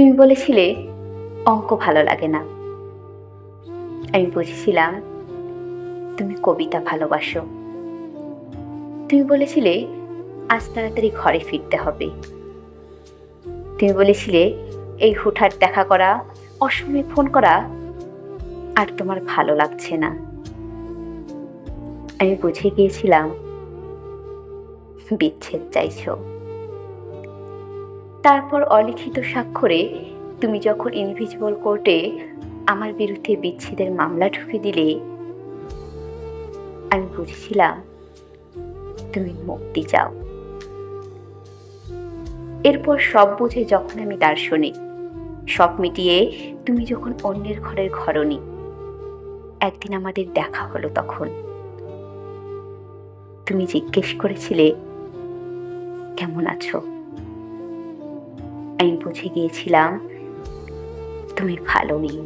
তুমি বলেছিলে, অঙ্ক ভালো লাগে না। আমি বুঝেছিলাম, তুমি কবিতা ভালোবাসো। তুমি বলেছিলে, আজ তাড়াতাড়ি ঘরে ফিরতে হবে। তুমি বলেছিলে, এই হুঠার দেখা করা, অসময়ে ফোন করা, আর তোমার ভালো লাগছে না। আমি বুঝে গিয়েছিলাম, বিচ্ছেদ চাইছো। তারপর অলিখিত স্বাক্ষরে তুমি যখন ইনভিজিবল কোর্টে আমার বিরুদ্ধে বিচ্ছেদের মামলা ঢুকে দিলে, আমি বুঝেছিলাম তুমি মুক্তি চাও। এরপর সব বুঝে যখন আমি দার্শনিক, সব মিটিয়ে তুমি যখন অন্যের ঘরের ঘরনি একদিন আমাদের দেখা হলো তখন। তুমি জিজ্ঞেস করেছিলে, কেমন আছো? আমি বুঝে গিয়েছিলাম তুমি ভালো নেই